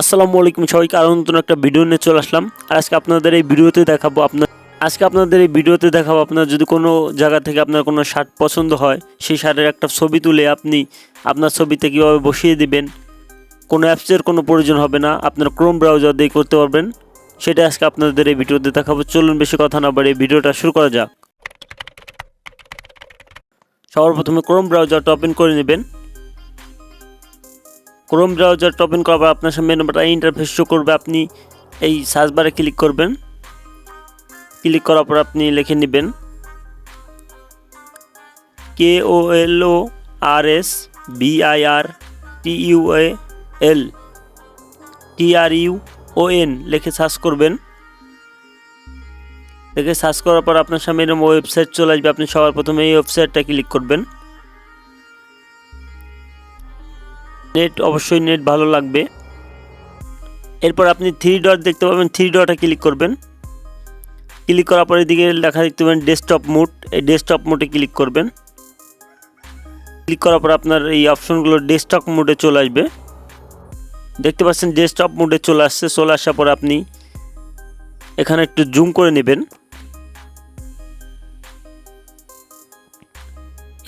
আসসালামু আলাইকুম সবাইকে আরও নতুন একটা ভিডিও নিয়ে চলে আসলাম। আর আজকে আপনাদের এই ভিডিওতে দেখাবো আপনার আজকে আপনাদের এই ভিডিওতে দেখাবো আপনার যদি কোনো জায়গা থেকে আপনার কোনো শার্ট পছন্দ হয়, সেই শার্টের একটা ছবি তুলে আপনি আপনার ছবিতে কীভাবে বসিয়ে দিবেন, কোনো অ্যাপসের কোনো প্রয়োজন হবে না, আপনার ক্রোম ব্রাউজার দিয়ে করতে পারবেন। সেটা আজকে আপনাদের এই ভিডিওতে দেখাবো। চলুন বেশি কথা না বাড়িয়ে ভিডিওটা শুরু করা যাক। সবার প্রথমে ক্রোম ব্রাউজারটা ওপেন করে নেবেন। ক্রোম ব্রাউজারটা ওপেন করার পর আপনার সামনে নাম্বারটা ইন্টারফেস শো করবে। আপনি এই সার্চ বারে ক্লিক করবেন। ক্লিক করার পর আপনি লিখে নেবেন K O L O R S B I R T U A L T R U O N লিখে সার্চ করবেন। লিখে সার্চ করার পর আপনার সামনে এরকম ওয়েবসাইট চলে আসবে। আপনি সবার প্রথমে এই ওয়েবসাইটটা ক্লিক করবেন। নেট অবশ্যই নেট ভালো লাগবে। এরপর আপনি থ্রি ডট দেখতে পাবেন। থ্রি ডটে ক্লিক করবেন। ক্লিক করার পর এদিকে লেখা দেখতে পাবেন ডেস্কটপ মুড এই ডেস্কটপ মোডে ক্লিক করবেন। ক্লিক করার পর আপনার এই অপশনগুলো ডেস্কটপ মোডে চলে আসবে। দেখতে পাচ্ছেন ডেস্কটপ মোডে চলে আসছে। চলে আসার পর আপনি এখানে একটু জুম করে নেবেন।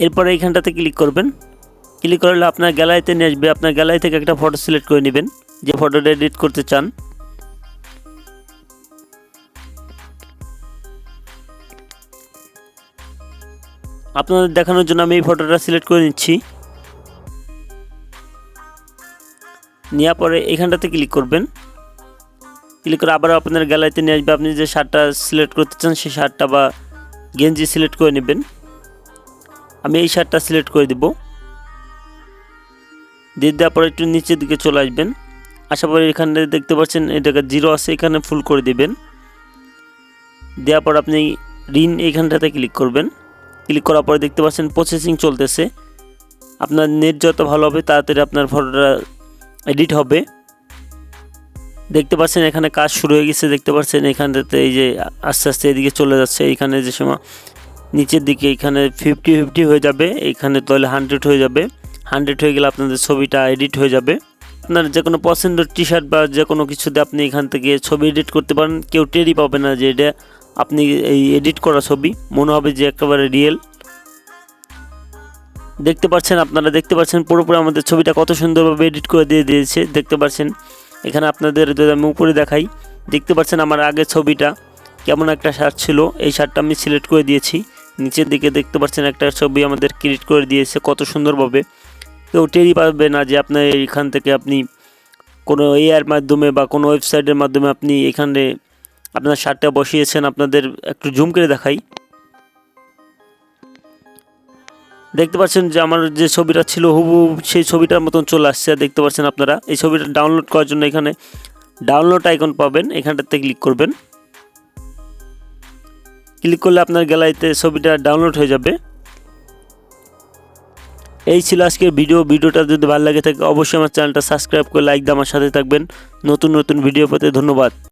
এরপরে এইখানটাতে ক্লিক করবেন। ক্লিক করলে আপনার গ্যালারিতে নিয়ে আসবে। আপনার গ্যালারি থেকে একটা ফটো সিলেক্ট করে নেবেন। যে ফটোটা এডিট করতে চান। আপনাদের দেখানোর জন্য আমি এই ফটোটা সিলেক্ট করে নিচ্ছি। নেওয়ার পরে এখানটাতে ক্লিক করবেন। ক্লিক করে আবার আপনার গ্যালারিতে নিয়ে আসবে। আপনি যে শার্টটা সিলেক্ট করতে চান, সেই শার্টটা বা গেঞ্জি সিলেক্ট করে নেবেন। আমি এই শার্টটা সিলেক্ট করে দেবো। দিয়ে দেওয়ার পরে একটু নিচের দিকে চলে আসবেন। আশা করি এখানে দেখতে পাচ্ছেন এটাকে জিরো আছে, এখানে ফুল করে দিবেন। দেওয়ার পর আপনি ঋণ এইখানটাতে ক্লিক করবেন। ক্লিক করার পরে দেখতে পাচ্ছেন প্রসেসিং চলতেছে। আপনার নেট যত ভালো হবে, তাড়াতাড়ি আপনার ফটোটা এডিট হবে। দেখতে পাচ্ছেন, এখানে কাজ শুরু হয়ে গেছে। দেখতে পাচ্ছেন, এখানটাতে এই যে আস্তে আস্তে এদিকে চলে যাচ্ছে। এইখানে যে সময় নিচের দিকে, এখানে ফিফটি ফিফটি হয়ে যাবে। এখানে তাহলে হান্ড্রেড হয়ে যাবে। হান্ড্রেড হয়ে গেলে আপনাদের ছবিটা এডিট হয়ে যাবে। আপনার যে কোনো পছন্দের টি শার্ট বা যে কোনো কিছুতে আপনি এখান থেকে ছবি এডিট করতে পারেন। কেউ টেরই পাবে না যে এটা আপনি এই এডিট করা ছবি। মনে হবে যে একেবারে রিয়েল দেখতে পাচ্ছেন, আপনারা দেখতে পাচ্ছেন পুরোপুরি আমাদের ছবিটা কত সুন্দরভাবে এডিট করে দিয়ে দিয়েছে। দেখতে পাচ্ছেন, এখানে আপনাদের যদি আমি উপরে দেখাই, দেখতে পাচ্ছেন আমার আগের ছবিটা কেমন একটা শার্ট ছিল। এই শার্টটা আমি সিলেক্ট করে দিয়েছি। নিচের দিকে দেখতে পাচ্ছেন একটা ছবি আমাদের ক্রিয়েট করে দিয়েছে কত সুন্দরভাবে। কেউ টেরই পাবে না যে আপনার এখান থেকে আপনি কোনো এআর মাধ্যমে বা কোনো ওয়েবসাইটের মাধ্যমে আপনি এখানে আপনার শার্টটা বসিয়েছেন, আপনাদের একটু জুম করে দেখাই। দেখতে পাচ্ছেন যে আমার যে ছবিটা ছিল হুবু সেই ছবিটার মতন চলে আসছে। দেখতে পাচ্ছেন আপনারা, এই ছবিটা ডাউনলোড করার জন্য এখানে ডাউনলোড আইকন পাবেন, এখানটাতে ক্লিক করবেন। ক্লিক করলে আপনার গ্যালারিতে ছবিটা ডাউনলোড হয়ে যাবে। এই ছিল আজকের ভিডিও ভিডিওটা যদি ভালো লাগে থাকে, অবশ্যই আমার চ্যানেলটা সাবস্ক্রাইব করে লাইক দিয়ে আমার সাথে থাকবেন। নতুন নতুন ভিডিও পেতে ধন্যবাদ।